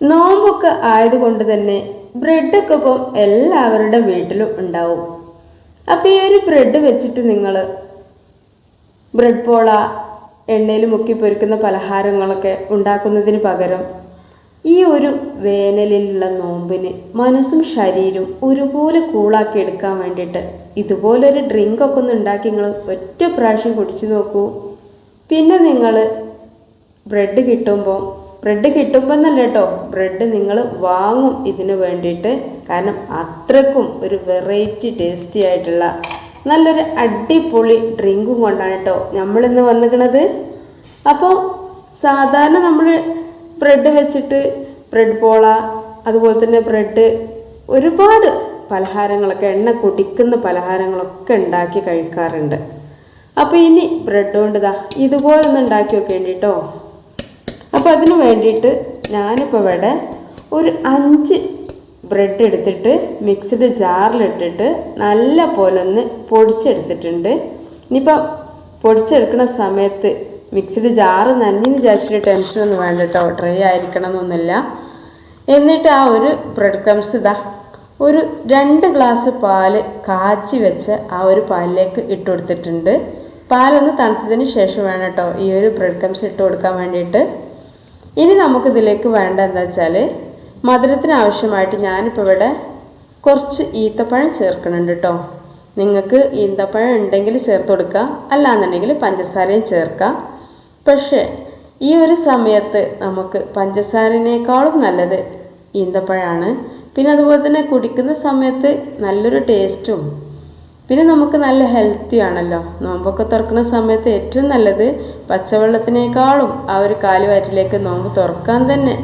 നോമ്പൊക്കെ ആയതുകൊണ്ട് തന്നെ ബ്രെഡൊക്കെ ഇപ്പം എല്ലാവരുടെ വീട്ടിലും ഉണ്ടാവും. അപ്പോൾ ഈ ഒരു ബ്രെഡ് വെച്ചിട്ട് നിങ്ങൾ ബ്രെഡ് പോള എണ്ണയിൽ മുക്കി പൊരിക്കുന്ന പലഹാരങ്ങളൊക്കെ ഉണ്ടാക്കുന്നതിന് പകരം ഈ ഒരു വേനലിലുള്ള നോമ്പിന് മനസ്സും ശരീരവും ഒരുപോലെ കൂളാക്കി എടുക്കാൻ വേണ്ടിയിട്ട് ഇതുപോലൊരു ഡ്രിങ്കൊക്കെ ഒന്ന് ഉണ്ടാക്കി നിങ്ങൾ ഒറ്റ പ്രാവശ്യം കുടിച്ചു നോക്കൂ. പിന്നെ നിങ്ങൾ ബ്രെഡ് കിട്ടുമ്പോൾ ബ്രെഡ് കിട്ടുമ്പോൾ എന്നല്ല കേട്ടോ ബ്രെഡ് നിങ്ങൾ വാങ്ങും ഇതിന് വേണ്ടിയിട്ട്. കാരണം അത്രക്കും ഒരു വെറൈറ്റി ടേസ്റ്റി ആയിട്ടുള്ള നല്ലൊരു അടിപൊളി ഡ്രിങ്കും കൊണ്ടാണ് കേട്ടോ നമ്മളിന്ന് വന്നിക്കണത്. അപ്പോൾ സാധാരണ നമ്മൾ ബ്രെഡ് വെച്ചിട്ട് ബ്രെഡ് പോള അതുപോലെ തന്നെ ബ്രെഡ് ഒരുപാട് പലഹാരങ്ങളൊക്കെ എണ്ണ കുടിക്കുന്ന പലഹാരങ്ങളൊക്കെ ഉണ്ടാക്കി കഴിക്കാറുണ്ട്. അപ്പോൾ ഇനി ബ്രെഡ് കൊണ്ട് ഇതാ ഇതുപോലെ ഒന്ന് ഉണ്ടാക്കി വെക്കേണ്ടി കേട്ടോ അപ്പോൾ അതിന് വേണ്ടിയിട്ട് ഞാനിപ്പോൾ ഇവിടെ ഒരു അഞ്ച് ബ്രെഡ് എടുത്തിട്ട് മിക്സ്ഡ് ജാറിലിട്ടിട്ട് നല്ല പോലെ ഒന്ന് പൊടിച്ചെടുത്തിട്ടുണ്ട്. ഇനിയിപ്പോൾ പൊടിച്ചെടുക്കുന്ന സമയത്ത് മിക്സ്ഡ് ജാറ് നനഞ്ഞെന്ന് വിചാരിച്ചിട്ട് ടെൻഷനൊന്നും വേണ്ട കേട്ടോ ഡ്രൈ ആയിരിക്കണം എന്നൊന്നുമില്ല എന്നിട്ട് ആ ഒരു ബ്രെഡ് ക്രംസ് ഇതാ ഒരു രണ്ട് ഗ്ലാസ് പാൽ കാച്ചി വെച്ച് ആ ഒരു പാലിലേക്ക് ഇട്ട് കൊടുത്തിട്ടുണ്ട്. പാലൊന്ന് തണുത്തതിന് ശേഷം വേണം കേട്ടോ ഈ ഒരു ബ്രെഡ് ക്രംസ് ഇട്ട് കൊടുക്കാൻ വേണ്ടിയിട്ട്. ഇനി നമുക്ക് ഇതിലേക്ക് വേണ്ട എന്താ വെച്ചാൽ മധുരത്തിന് ആവശ്യമായിട്ട് ഞാനിപ്പോൾ ഇവിടെ കുറച്ച് ഈത്തപ്പഴം ചേർക്കുന്നുണ്ട് കേട്ടോ നിങ്ങൾക്ക് ഈന്തപ്പഴം ഉണ്ടെങ്കിൽ ചേർത്ത് കൊടുക്കുക. അല്ലാന്നുണ്ടെങ്കിൽ പഞ്ചസാരയും ചേർക്കാം പക്ഷേ ഈ ഒരു സമയത്ത് നമുക്ക് പഞ്ചസാരനേക്കാളും നല്ലത് ഈന്തപ്പഴമാണ് പിന്നെ അതുപോലെ തന്നെ കുടിക്കുന്ന സമയത്ത് നല്ലൊരു ടേസ്റ്റും പിന്നെ നമുക്ക് നല്ല ഹെൽത്തി ആണല്ലോ. നോമ്പൊക്കെ തുറക്കുന്ന സമയത്ത് ഏറ്റവും നല്ലത് പച്ചവെള്ളത്തിനേക്കാളും ആ ഒരു കാലുവയറ്റിലേക്ക് നോമ്പ് തുറക്കാൻ തന്നെ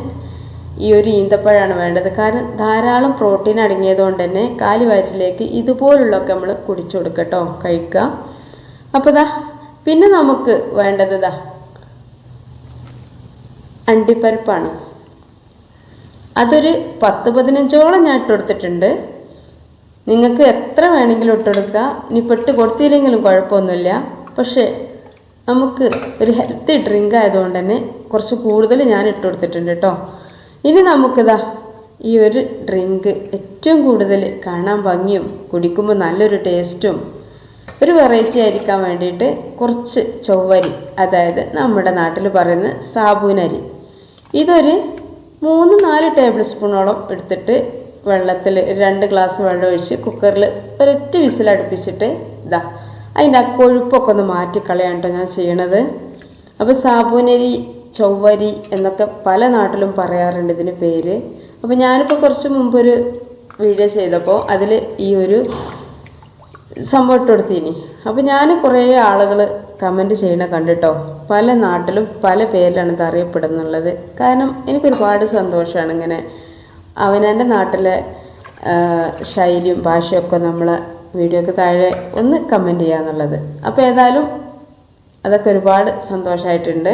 ഈ ഒരു ഈന്തപ്പഴമാണ് വേണ്ടത്. കാരണം ധാരാളം പ്രോട്ടീൻ അടങ്ങിയതുകൊണ്ട് തന്നെ കാലുവയറ്റിലേക്ക് ഇതുപോലുള്ളൊക്കെ നമ്മൾ കുടിച്ചു കൊടുക്കട്ടോ കഴിക്കുക അപ്പോൾ ദാ പിന്നെ നമുക്ക് വേണ്ടത് ദാ അണ്ടിപ്പരിപ്പാണ്. അതൊരു പത്ത് പതിനഞ്ചോളം ഞാൻ ഇട്ട് കൊടുത്തിട്ടുണ്ട്. നിങ്ങൾക്ക് എത്ര വേണമെങ്കിലും ഇട്ടെടുക്കുക ഇനി പെട്ട് കൊടുത്തില്ലെങ്കിലും കുഴപ്പമൊന്നുമില്ല. പക്ഷേ നമുക്ക് ഒരു ഹെൽത്തി ഡ്രിങ്ക് ആയതുകൊണ്ട് തന്നെ കുറച്ച് കൂടുതൽ ഞാൻ ഇട്ട് കൊടുത്തിട്ടുണ്ട് കേട്ടോ. ഇനി നമുക്കിതാ ഈ ഒരു ഡ്രിങ്ക് ഏറ്റവും കൂടുതൽ കാണാൻ ഭംഗിയും കുടിക്കുമ്പോൾ നല്ലൊരു ടേസ്റ്റും ഒരു വെറൈറ്റി ആയിരിക്കാൻ വേണ്ടിയിട്ട് കുറച്ച് ചൊവ്വരി അതായത് നമ്മുടെ നാട്ടിൽ പറയുന്ന സാബൂനരി. ഇതൊരു മൂന്ന് നാല് ടേബിൾ സ്പൂണോളം എടുത്തിട്ട് വെള്ളത്തിൽ രണ്ട് ഗ്ലാസ് വെള്ളം ഒഴിച്ച് കുക്കറിൽ ഒരൊറ്റ വിസിൽ അടുപ്പിച്ചിട്ട് ഇതാ അതിന്റെ ആ കൊഴുപ്പൊക്കെ ഒന്ന് മാറ്റിക്കളയാണ് കേട്ടോ ഞാൻ ചെയ്യണത്. അപ്പോൾ സാബൂനരി ചൊവ്വരി എന്നൊക്കെ പല നാട്ടിലും പറയാറുണ്ട് ഇതിന് പേര്. അപ്പോൾ ഞാനിപ്പോൾ കുറച്ച് മുമ്പൊരു വീഡിയോ ചെയ്തപ്പോൾ അതിൽ ഈ ഒരു സംഭവം ഇട്ട് കൊടുത്തീനി. അപ്പോൾ ഞാൻ കുറേ ആളുകൾ കമന്റ് ചെയ്യണ കണ്ടിട്ടോ പല നാട്ടിലും പല പേരിലാണ് ഇത് അറിയപ്പെടുന്നുള്ളത്. കാരണം എനിക്കൊരുപാട് സന്തോഷമാണ് ഇങ്ങനെ അവനവന്റെ നാട്ടിലെ ശൈലിയും ഭാഷയൊക്കെ നമ്മൾ വീഡിയോക്ക് താഴെ ഒന്ന് കമന്റ് ചെയ്യാന്നുള്ളത് അപ്പോൾ ഏതായാലും അതൊക്കെ ഒരുപാട് സന്തോഷമായിട്ടുണ്ട്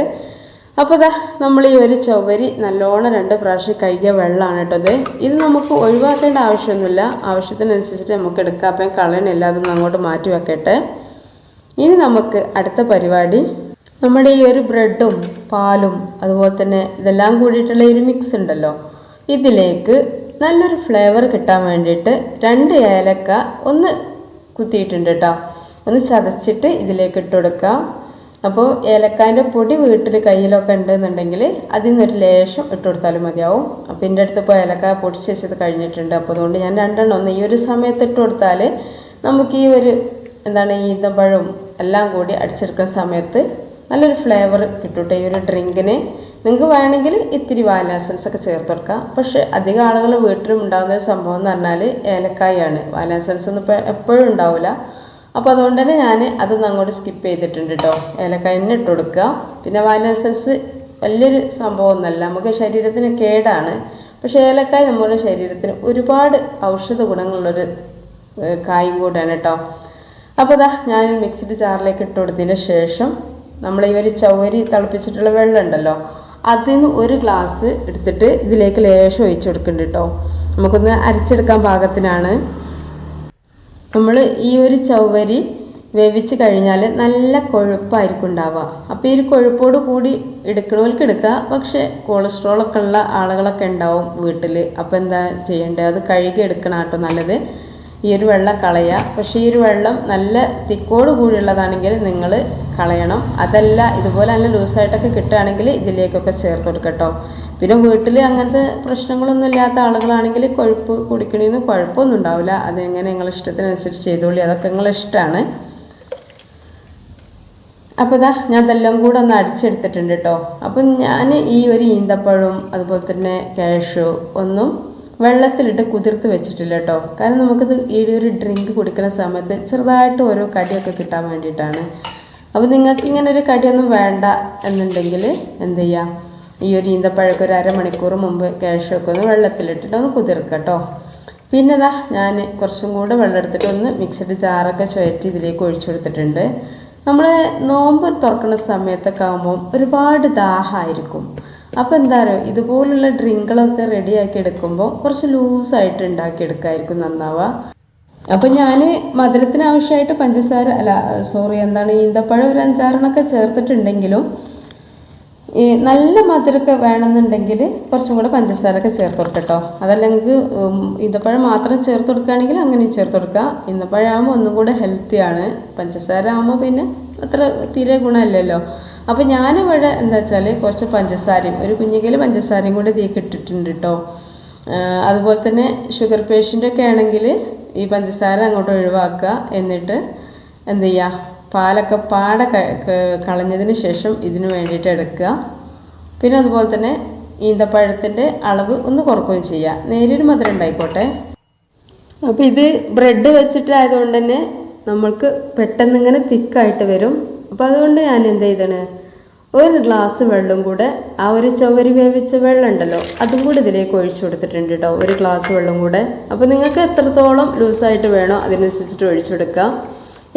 അപ്പോൾ ഇതാ നമ്മൾ ഈ ഒരു ചവരി നല്ലോണം രണ്ട് പ്രാവശ്യം കഴുകിയ വെള്ളമാണ് കേട്ടത് ഇത്. നമുക്ക് ഒഴിവാക്കേണ്ട ആവശ്യമൊന്നുമില്ല. ആവശ്യത്തിനനുസരിച്ചിട്ട് നമുക്ക് എടുക്കാം. അപ്പം കളയണില്ല അതൊന്നും അങ്ങോട്ട് മാറ്റി വെക്കട്ടെ. ഇനി നമുക്ക് അടുത്ത പരിപാടി. നമ്മുടെ ഈ ഒരു ബ്രെഡും പാലും അതുപോലെ തന്നെ ഇതെല്ലാം കൂടിയിട്ടുള്ള ഒരു മിക്സ് ഉണ്ടല്ലോ. ഇതിലേക്ക് നല്ലൊരു ഫ്ലേവർ കിട്ടാൻ വേണ്ടിയിട്ട് രണ്ട് ഏലക്ക ഒന്ന് കുത്തിയിട്ടുണ്ട് കേട്ടോ ഒന്ന് ചതച്ചിട്ട് ഇതിലേക്ക് ഇട്ട് കൊടുക്കാം. അപ്പോൾ ഏലക്കാന്റെ പൊടി വീട്ടിൽ കയ്യിലൊക്കെ ഉണ്ടെന്നുണ്ടെങ്കിൽ അതിൽ നിന്നൊരു ലേശം ഇട്ട് കൊടുത്താലും മതിയാവും. അപ്പോൾ എന്റെ അടുത്ത് ഇപ്പോൾ ഏലക്ക പൊടിച്ച് വെച്ചത് കഴിഞ്ഞിട്ടുണ്ട്. അപ്പോൾ അതുകൊണ്ട് ഞാൻ രണ്ടെണ്ണം ഒന്ന് ഈ ഒരു സമയത്ത് ഇട്ട് കൊടുത്താൽ നമുക്ക് ഈ ഒരു എന്താണ് ഈന്തപ്പഴവും എല്ലാം കൂടി അടിച്ചെടുക്കുന്ന സമയത്ത് നല്ലൊരു ഫ്ലേവർ കിട്ടൂട്ടെ ഈ ഒരു ഡ്രിങ്കിന് നിങ്ങൾക്ക് വേണമെങ്കിൽ ഇത്തിരി വാനില എസൻസ് ഒക്കെ ചേർത്ത് കൊടുക്കാം. പക്ഷേ അധികം ആളുകൾ വീട്ടിലും ഉണ്ടാകുന്ന ഒരു സംഭവം എന്ന് പറഞ്ഞാൽ ഏലക്കായാണ്. വാനില എസൻസ് ഒന്നും ഇപ്പോൾ എപ്പോഴും ഉണ്ടാവില്ല അപ്പോൾ അതുകൊണ്ട് തന്നെ ഞാൻ അതൊന്നും അങ്ങോട്ട് സ്കിപ്പ് ചെയ്തിട്ടുണ്ട് കേട്ടോ ഏലക്കായ തന്നെ ഇട്ട് കൊടുക്കുക. പിന്നെ വാനില എസൻസ് വലിയൊരു സംഭവമൊന്നുമല്ല നമുക്ക് ശരീരത്തിന് കേടാണ്. പക്ഷേ ഏലക്കായ നമ്മുടെ ശരീരത്തിന് ഒരുപാട് ഔഷധ ഗുണങ്ങളുള്ളൊരു കായും കൂടെയാണ് കേട്ടോ അപ്പോൾ ഇതാ ഞാൻ മിക്സിഡ് ജാറിലേക്ക് ഇട്ട് കൊടുത്തതിന് ശേഷം നമ്മൾ ഈ ഒരു ചവരി തിളപ്പിച്ചിട്ടുള്ള വെള്ളം ഉണ്ടല്ലോ. അതിൽ നിന്ന് ഒരു ഗ്ലാസ് എടുത്തിട്ട് ഇതിലേക്ക് ലേശം ഒഴിച്ചു കൊടുക്കുന്നുണ്ട് കേട്ടോ നമുക്കൊന്ന് അരച്ചെടുക്കാൻ പാകത്തിനാണ്. നമ്മൾ ഈ ഒരു ചവ്വരി വേവിച്ച് കഴിഞ്ഞാൽ നല്ല കൊഴുപ്പായിരിക്കും ഉണ്ടാവുക. അപ്പോൾ ഈ ഒരു കൊഴുപ്പോട് കൂടി എടുക്കണവർക്ക് എടുക്കുക പക്ഷേ കൊളസ്ട്രോളൊക്കെ ഉള്ള ആളുകളൊക്കെ ഉണ്ടാവും വീട്ടിൽ അപ്പോൾ എന്താ ചെയ്യേണ്ടത് അത് കഴുകി എടുക്കണം കേട്ടോ നല്ലത്. ഈ ഒരു വെള്ളം കളയുക പക്ഷേ ഈ ഒരു വെള്ളം നല്ല തിക്കോട് കൂടിയുള്ളതാണെങ്കിൽ നിങ്ങൾ കളയണം. അതല്ല ഇതുപോലെ നല്ല ലൂസായിട്ടൊക്കെ കിട്ടുകയാണെങ്കിൽ ഇതിലേക്കൊക്കെ ചേർത്ത് കൊടുക്കട്ടോ. പിന്നെ വീട്ടിൽ അങ്ങനത്തെ പ്രശ്നങ്ങളൊന്നും ഇല്ലാത്ത ആളുകളാണെങ്കിൽ കൊഴുപ്പ് കുടിക്കണമെന്ന് കുഴപ്പമൊന്നും ഉണ്ടാവില്ല. അതെങ്ങനെ നിങ്ങളുടെ ഇഷ്ടത്തിനനുസരിച്ച് ചെയ്തോളി. അതൊക്കെ നിങ്ങളുടെ ഇഷ്ടമാണ് അപ്പോൾ ഇതാ ഞാൻ അതെല്ലാം കൂടെ ഒന്ന് അടിച്ചെടുത്തിട്ടുണ്ട് കേട്ടോ. അപ്പം ഞാൻ ഈ ഒരു ഈന്തപ്പഴവും അതുപോലെ തന്നെ കാഷു ഒന്നും വെള്ളത്തിലിട്ട് കുതിർത്ത് വെച്ചിട്ടില്ല കേട്ടോ കാരണം നമുക്കിത് ഈ ഒരു ഡ്രിങ്ക് കുടിക്കുന്ന സമയത്ത് ചെറുതായിട്ട് ഓരോ കടിയൊക്കെ കിട്ടാൻ വേണ്ടിയിട്ടാണ്. അപ്പോൾ നിങ്ങൾക്ക് ഇങ്ങനെ ഒരു കടിയൊന്നും വേണ്ട എന്നുണ്ടെങ്കിൽ എന്ത് ചെയ്യാം? ഈ ഒരു ഈന്തപ്പഴക്ക് ഒരു അരമണിക്കൂർ മുമ്പ് ക്യാഷൊക്കെ ഒന്ന് വെള്ളത്തിലിട്ടിട്ട് ഒന്ന് കുതിർക്കുക കേട്ടോ പിന്നെ ഇതാ ഞാൻ കുറച്ചും കൂടെ വെള്ളം എടുത്തിട്ട് ഒന്ന് മിക്സഡ് ജാറൊക്കെ ചുയറ്റി ഇതിലേക്ക് ഒഴിച്ചു കൊടുത്തിട്ടുണ്ട്. നമ്മൾ നോമ്പ് തുറക്കുന്ന സമയത്തൊക്കെ ആകുമ്പോൾ ഒരുപാട് ദാഹമായിരിക്കും. അപ്പോൾ എന്താ പറയുക ഇതുപോലുള്ള ഡ്രിങ്കുകളൊക്കെ റെഡിയാക്കി എടുക്കുമ്പോൾ കുറച്ച് ലൂസായിട്ട് ഉണ്ടാക്കിയെടുക്കായിരിക്കും നന്നാവുക. അപ്പം ഞാൻ മധുരത്തിന് ആവശ്യമായിട്ട് പഞ്ചസാര അല്ല സോറി എന്താണ് ഈന്തപ്പഴം ഒരു അഞ്ചാറെണ്ണൊക്കെ ചേർത്തിട്ടുണ്ടെങ്കിലും ഈ നല്ല മധുരമൊക്കെ വേണമെന്നുണ്ടെങ്കിൽ കുറച്ചും കൂടെ പഞ്ചസാരയൊക്കെ ചേർത്ത് കൊടുക്കട്ടോ അതല്ലെങ്കിൽ ഈന്തപ്പഴം മാത്രം ചേർത്ത് കൊടുക്കുകയാണെങ്കിൽ അങ്ങനെയും ചേർത്ത് കൊടുക്കുക ഈന്തപ്പഴമാകുമ്പോൾ ഒന്നും കൂടെ ഹെൽത്തിയാണ് പഞ്ചസാര ആകുമ്പോൾ പിന്നെ അത്ര തീരെ ഗുണമില്ലല്ലോ. അപ്പോൾ ഞാനിവിടെ എന്താ വെച്ചാൽ കുറച്ച് പഞ്ചസാരയും ഒരു കുഞ്ഞിക്കയിൽ പഞ്ചസാരയും കൂടെ ഇതിലേക്ക് ഇട്ടിട്ടുണ്ട് കേട്ടോ അതുപോലെ തന്നെ ഷുഗർ പേഷ്യന്റൊക്കെ ആണെങ്കിൽ ഈ പഞ്ചസാര അങ്ങോട്ട് ഒഴിവാക്കുക. എന്നിട്ട് എന്ത് ചെയ്യുക പാലൊക്കെ പാടെ കളഞ്ഞതിന് ശേഷം ഇതിന് വേണ്ടിയിട്ട് എടുക്കുക. പിന്നെ അതുപോലെ തന്നെ ഈന്തപ്പഴത്തിന്റെ അളവ് ഒന്ന് കുറക്കുകയും ചെയ്യുക നേരിയൊരു മധുരം ഉണ്ടായിക്കോട്ടെ. അപ്പോൾ ഇത് ബ്രെഡ് വെച്ചിട്ടായതുകൊണ്ട് തന്നെ നമ്മൾക്ക് പെട്ടെന്ന് ഇങ്ങനെ തിക്കായിട്ട് വരും. അപ്പോൾ അതുകൊണ്ട് ഞാൻ എന്ത് ചെയ്തണ്? ഒരു ഗ്ലാസ് വെള്ളം കൂടെ ആ ഒരു ചവരി വേവിച്ച വെള്ളം ഉണ്ടല്ലോ അതും കൂടി ഇതിലേക്ക് ഒഴിച്ചു കൊടുത്തിട്ടുണ്ട് കേട്ടോ ഒരു ഗ്ലാസ് വെള്ളം കൂടെ. അപ്പോൾ നിങ്ങൾക്ക് എത്രത്തോളം ലൂസായിട്ട് വേണോ അതിനനുസരിച്ചിട്ട് ഒഴിച്ചു കൊടുക്കുക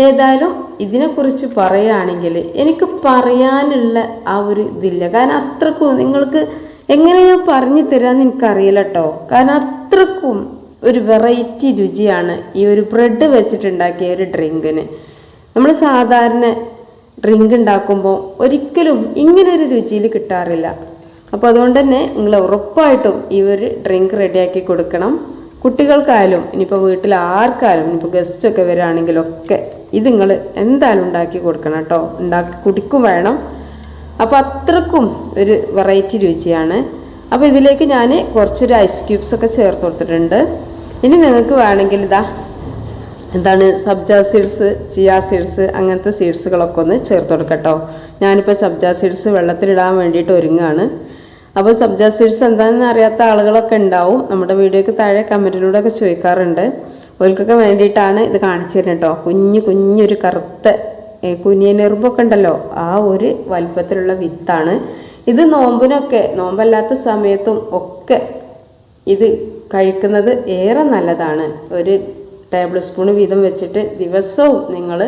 ഏതായാലും ഇതിനെക്കുറിച്ച് പറയുകയാണെങ്കിൽ എനിക്ക് പറയാനുള്ള ആ ഒരു ഇതില്ല. കാരണം അത്രക്കും നിങ്ങൾക്ക് എങ്ങനെ ഞാൻ പറഞ്ഞു തരാമെന്ന് എനിക്കറിയില്ല കേട്ടോ കാരണം അത്രക്കും ഒരു വെറൈറ്റി രുചിയാണ് ഈ ഒരു ബ്രെഡ് വെച്ചിട്ടുണ്ടാക്കിയ ഒരു ഡ്രിങ്കിന് നമ്മൾ സാധാരണ ഡ്രിങ്ക് ഉണ്ടാക്കുമ്പോൾ ഒരിക്കലും ഇങ്ങനൊരു രുചിയിൽ കിട്ടാറില്ല. അപ്പോൾ അതുകൊണ്ട് തന്നെ നിങ്ങൾ ഉറപ്പായിട്ടും ഈ ഒരു ഡ്രിങ്ക് റെഡിയാക്കി കൊടുക്കണം. കുട്ടികൾക്കായാലും ഇനിയിപ്പോൾ വീട്ടിൽ ആർക്കായാലും ഇനിയിപ്പോൾ ഗസ്റ്റൊക്കെ വരികയാണെങ്കിലൊക്കെ ഇത് നിങ്ങൾ എന്തായാലും ഉണ്ടാക്കി കൊടുക്കണം കേട്ടോ. ഉണ്ടാക്കി കുടിക്കും വേണം. അപ്പോൾ അത്രക്കും ഒരു വെറൈറ്റി രുചിയാണ്. അപ്പോൾ ഇതിലേക്ക് ഞാൻ കുറച്ചൊരു ഐസ് ക്യൂബ്സ് ഒക്കെ ചേർത്ത് കൊടുത്തിട്ടുണ്ട്. ഇനി നിങ്ങൾക്ക് വേണമെങ്കിൽ ഇതാ എന്താണ് സബ്ജ സീഡ്സ് ചിയ സീഡ്സ് അങ്ങനത്തെ സീഡ്സുകളൊക്കെ ഒന്ന് ചേർത്ത് കൊടുക്കട്ടോ ഞാനിപ്പോൾ സബ്ജ സീഡ്സ് വെള്ളത്തിലിടാൻ വേണ്ടിയിട്ട് ഒരുങ്ങാണ്. അപ്പോൾ സബ്ജ സീഡ്സ് എന്താണെന്ന് അറിയാത്ത ആളുകളൊക്കെ ഉണ്ടാവും. നമ്മുടെ വീഡിയോക്ക് താഴെ കമന്റിലൂടെ ഒക്കെ ചോദിക്കാറുണ്ട്. ഓൽക്കൊക്കെ വേണ്ടിയിട്ടാണ് ഇത് കാണിച്ചു തരുന്നത് കേട്ടോ കുഞ്ഞു കുഞ്ഞൊരു കറുത്ത കുനിയ നെറുമ്പൊക്കെ ഉണ്ടല്ലോ. ആ ഒരു വലിപ്പത്തിലുള്ള വിത്താണ്. ഇത് നോമ്പിനൊക്കെ നോമ്പല്ലാത്ത സമയത്തും ഒക്കെ ഇത് കഴിക്കുന്നത് ഏറെ നല്ലതാണ്. ഒരു ടേബിൾ സ്പൂൺ വീതം വെച്ചിട്ട് ദിവസവും നിങ്ങൾ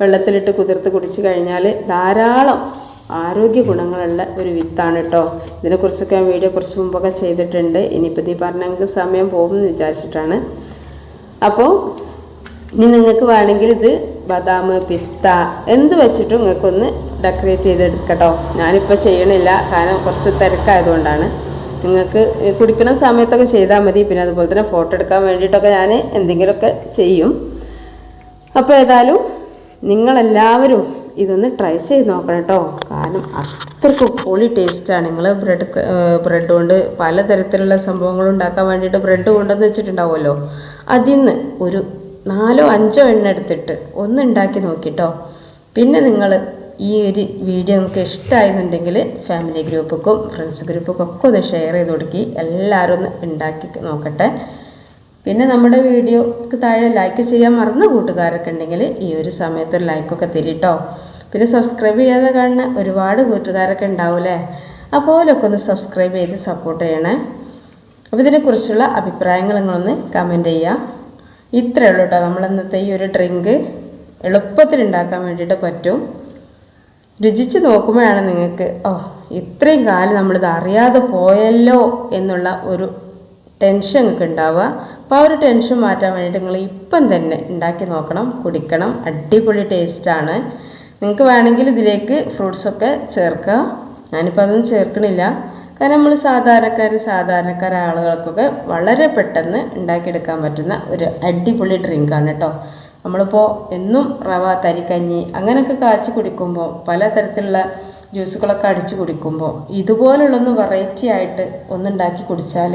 വെള്ളത്തിലിട്ട് കുതിർത്ത് കുടിച്ച് കഴിഞ്ഞാൽ ധാരാളം ആരോഗ്യ ഗുണങ്ങളുള്ള ഒരു വിത്താണ് കേട്ടോ ഇതിനെക്കുറിച്ചൊക്കെ ഞാൻ വീഡിയോ കുറച്ച് മുമ്പൊക്കെ ചെയ്തിട്ടുണ്ട്. ഇനിയിപ്പോൾ ഈ നിങ്ങൾക്ക് സമയം പോകുമെന്ന് വിചാരിച്ചിട്ടാണ്. അപ്പോൾ ഇനി നിങ്ങൾക്ക് വേണമെങ്കിൽ ഇത് ബദാം പിസ്ത എന്ത് വെച്ചിട്ടും നിങ്ങൾക്കൊന്ന് ഡെക്കറേറ്റ് ചെയ്തെടുക്കട്ടോ. ഞാനിപ്പോൾ ചെയ്യണില്ല. കാരണം കുറച്ച് തിരക്കായതുകൊണ്ടാണ്. നിങ്ങൾക്ക് കുടിക്കുന്ന സമയത്തൊക്കെ ചെയ്താൽ മതി. പിന്നെ അതുപോലെ തന്നെ ഫോട്ടോ എടുക്കാൻ വേണ്ടിയിട്ടൊക്കെ ഞാൻ എന്തെങ്കിലുമൊക്കെ ചെയ്യും. അപ്പോൾ ഏതായാലും നിങ്ങളെല്ലാവരും ഇതൊന്ന് ട്രൈ ചെയ്ത് നോക്കണം കേട്ടോ. കാരണം അത്രക്കും പൊളി ടേസ്റ്റാണ് നിങ്ങൾ ബ്രെഡ് ബ്രെഡ് കൊണ്ട് പലതരത്തിലുള്ള സംഭവങ്ങൾ ഉണ്ടാക്കാൻ വേണ്ടിയിട്ട് ബ്രെഡ് കൊണ്ടെന്ന് വെച്ചിട്ടുണ്ടാവുമല്ലോ. അതിൽ നിന്ന് ഒരു നാലോ അഞ്ചോ എണ്ണ എടുത്തിട്ട് ഒന്ന് ഉണ്ടാക്കി നോക്കിട്ടോ പിന്നെ നിങ്ങൾ ഈ ഒരു വീഡിയോ നിങ്ങൾക്ക് ഇഷ്ടമായിരുന്നുണ്ടെങ്കിൽ ഫാമിലി ഗ്രൂപ്പുക്കും ഫ്രണ്ട്സ് ഗ്രൂപ്പുക്കും ഒക്കെ ഒന്ന് ഷെയർ ചെയ്ത് കൊടുക്കി. എല്ലാവരും ഒന്ന് ഉണ്ടാക്കി നോക്കട്ടെ. പിന്നെ നമ്മുടെ വീഡിയോക്ക് താഴെ ലൈക്ക് ചെയ്യാൻ മറന്ന കൂട്ടുകാരൊക്കെ ഉണ്ടെങ്കിൽ ഈ ഒരു സമയത്ത് ഒരു ലൈക്കൊക്കെ തരിട്ടോ പിന്നെ സബ്സ്ക്രൈബ് ചെയ്യാതെ കാണുന്ന ഒരുപാട് കൂട്ടുകാരൊക്കെ ഉണ്ടാവൂലേ അപ്പോലൊക്കെ ഒന്ന് സബ്സ്ക്രൈബ് ചെയ്ത് സപ്പോർട്ട് ചെയ്യണേ. അപ്പോൾ ഇതിനെക്കുറിച്ചുള്ള അഭിപ്രായങ്ങൾ നിങ്ങളൊന്ന് കമന്റ് ചെയ്യാം. ഇത്രയേ ഉള്ളൂ കേട്ടോ നമ്മൾ ഇന്നത്തെ ഈ ഒരു ഡ്രിങ്ക് എളുപ്പത്തിൽ ഉണ്ടാക്കാൻ വേണ്ടിയിട്ട് പറ്റും. രുചിച്ച് നോക്കുമ്പോഴാണ് നിങ്ങൾക്ക് ഓ ഇത്രയും കാലം നമ്മളിത് അറിയാതെ പോയല്ലോ എന്നുള്ള ഒരു ടെൻഷൻ നിങ്ങൾക്ക് ഉണ്ടാവുക. അപ്പോൾ ആ ഒരു ടെൻഷൻ മാറ്റാൻ വേണ്ടിയിട്ട് നിങ്ങൾ ഇപ്പം തന്നെ ഉണ്ടാക്കി നോക്കണം കുടിക്കണം. അടിപൊളി ടേസ്റ്റാണ് നിങ്ങൾക്ക് വേണമെങ്കിൽ ഇതിലേക്ക് ഫ്രൂട്ട്സൊക്കെ ചേർക്കുക ഞാനിപ്പോൾ അതൊന്നും ചേർക്കണില്ല. കാരണം നമ്മൾ സാധാരണക്കാർ സാധാരണക്കാർ ആളുകൾക്കൊക്കെ വളരെ പെട്ടെന്ന് ഉണ്ടാക്കിയെടുക്കാൻ പറ്റുന്ന ഒരു അടിപൊളി ഡ്രിങ്കാണ് കേട്ടോ. നമ്മളിപ്പോൾ എന്നും റവ തരിക്കഞ്ഞി അങ്ങനെയൊക്കെ കാച്ചി കുടിക്കുമ്പോൾ പലതരത്തിലുള്ള ജ്യൂസുകളൊക്കെ അടിച്ച് കുടിക്കുമ്പോൾ ഇതുപോലുള്ളൊന്ന് വെറൈറ്റി ആയിട്ട് ഒന്നുണ്ടാക്കി കുടിച്ചാൽ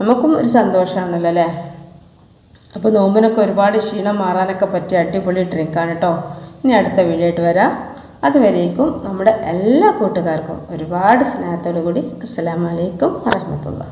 നമുക്കും ഒരു സന്തോഷമാണല്ലോ അല്ലേ? അപ്പോൾ നോമ്പിനൊക്കെ ഒരുപാട് ക്ഷീണം മാറാനൊക്കെ പറ്റിയ അടിപൊളി ഡ്രിങ്കാണ് കേട്ടോ ഇനി അടുത്ത വീഡിയോ വരാം. അതുവരേക്കും നമ്മുടെ എല്ലാ കൂട്ടുകാർക്കും ഒരുപാട് സ്നേഹത്തോടു കൂടി അസ്സലാമലൈക്കും വറഹമത്തുള്ള